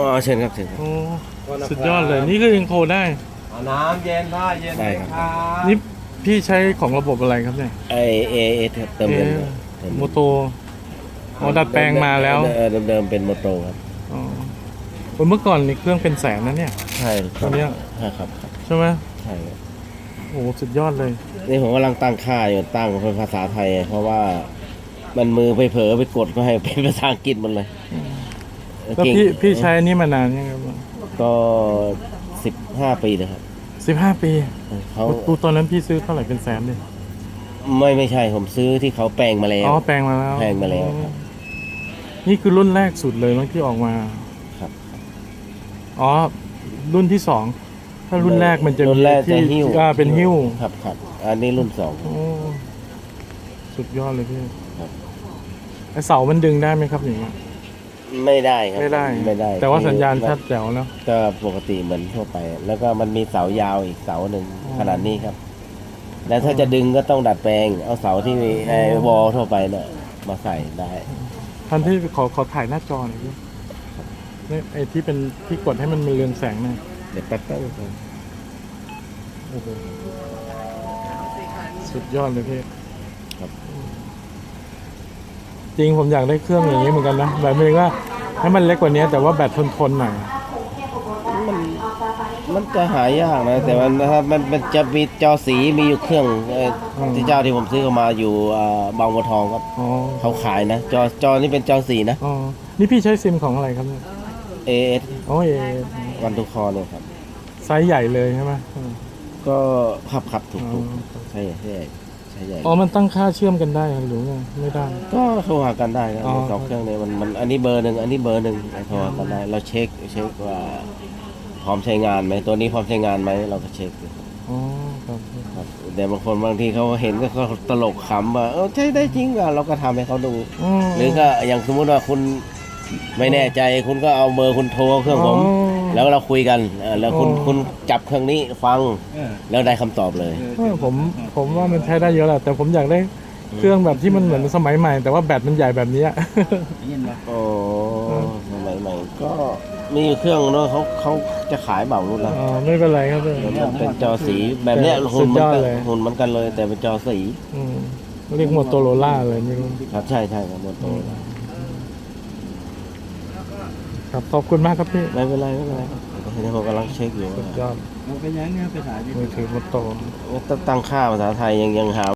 อ๋อเชิญครับเชิญครับ โอ้สุดยอดเลย นี่คือยังโทรได้ เอาน้ำเย็นผ้าเย็นได้ไหมครับครับนี่พี่ใช้ของระบบอะไรครับเนี่ย ไอเอเอสครับเติมเงินเอ๊ะเติมโมโตอ๋อดัดแปลงมาแล้วเออเดิมๆเป็นโมโตครับ อ๋อเมื่อก่อนนี่เครื่องเป็นแสนนะเนี่ย ใช่คตัรัวบเนี้ย ใช่ครับครับใช่ไหมใช่ครับโอ้สุดยอดเลย นี่ผมกำลังตั้งค่าอยู่ตั้งเป็นภาษาไทย เพราะว่ามันมือไปเผลอไปกดก็ให้เป็นภาษาอังกฤษหมันเลย แล้วเก่งพี่พี่ใช้อันนี่มานานยังครับก็สิบห้าปีเลยครับสิบห้าปีเขาดูตอนนั้นพี่ซื้อเท่าไหร่เป็นแสนเลยไม่ไม่ใช่ผมซื้อที่เขาแปลงมาแล้วอ๋อแปลงมาแล้วแปลงมาแล้วครับนี่คือรุ่นแรกสุดเลยมั้งที่ออกมาครับอ๋อรุ่นที่สองถ้ารุ่นแรกมันจะรุ่นแรกจะที่หิ้วอ่าเป็นหิ้วครับครับอันนี้รุ่นสองโอ้สุดยอดเลยพี่ครับไอเสามันดึงได้ไหมครับอย่างเงี้ย ไม่ได้ครับไม่ได้ ไม่ได้แต่ว่าสัญญาณคือชัดแจ๋วแล้วก็ปกติเหมือนทั่วไป แล้วก็มันมีเสายาวอีกเสาหนึ่งอ๋อ ขนาดนี้ครับ แล้วถ้าจะดึงก็ต้องดัดแปลง เอาเสาที่มีไอ้วอลทั่วไปเนี่ยมาใส่ได้ ท่านที่ขอขอถ่ายหน้าจอหน่อยพี่เนี่ยไอที่เป็นที่กดให้มันมีเรืองแสงหน่อยเดี๋ยวแป๊บแป๊บนึงโอ้โหสุดยอดเลยพี่ครับจ ริงผมอยากได้เครื่องอย่างนี้เหมือนกันนะแบบนึงว่าให้มันเล็กกว่านี้แต่ว่าแบตทนๆหน่อยมันมันจะหายากนะ แต่มันนะครับมันมันจะมีจอสีมีอยู่เครื่องเอ่ออมที่เจ้าที่ผมซื้อเข้ามาอยู่อ่าบางบัวทองครับอ๋อเขาขายนะ จอจอนี่เป็นจอสีนะ อ๋อนี่พี่ใช้ซิมของอะไรครับเนี่ย AS โอ้ยวันทุกคอเนี่ยครับ ไซส์ใหญ่เลยใช่ไหมอืมก็ขับขับถูกอ๋ถูกอใช่ใช่ ใช่ใหญ่อ๋อ มันตั้งค่าเชื่อมกันได้หรือไงไม่ได้ ก็โทรหากันได้ครับอ๋อ สองเครื่องเนี่ยมันมันอันนี้เบอร์หนึ่งอันนี้เบอร์หนึ่งโทรหากันได้เราเช็คเช็คว่าพร้อมใช้งานไหมตัวนี้พร้อมใช้งานไหมเราก็เช็คดูอ๋อครับครับแต่บางคนบางทีเขาเห็นก็เขาตลกขำว่าเออใช้ได้จริงว่ะเราก็ทำให้เขาดู มหรือก็อย่างสมมุติว่าคุณไม่แน่ใจคุณก็เอาเบอร์คุณโทรเครื่องผม อ๋อ แล้วเราคุยกันเออแล้วคุณอ๋อคุณจับเครื่องนี้ฟังเออแล้วได้คำตอบเลย เออผมผมว่ามันใช้ได้เยอะแหละแต่ผมอยากได้เครื่องแบบที่มันเหมือนสมัยใหม่ แต่ว่าแบตมันใหญ่แบบนี้อะยินปะโอ้สมัยใหม่ก็มีอยู่เครื่องเนอะเขาเขาจะขายเบารุ่นละอ๋อไม่เป็นไรครับพี่มันเป็นจอสีแบบเนี้ยสุหุ่นดมัยนอดกันเลย หุ่นมันกันเลย แต่เป็นจอสีอืมเรียกโมโตโรล่าเลยไม่รู้ ครับใช่ใช่ครับหมดตัว ครับขอบคุณมากครับพี่ไม่เป็นไรไม่เป็นไรครับเดี๋ยวผมกำลังเช็คอยู่สุดยอดมันเป็นยังไงไปถ่ายดิมือถือโมโตว่าตั้งค่าภาษาไทยยังยังหา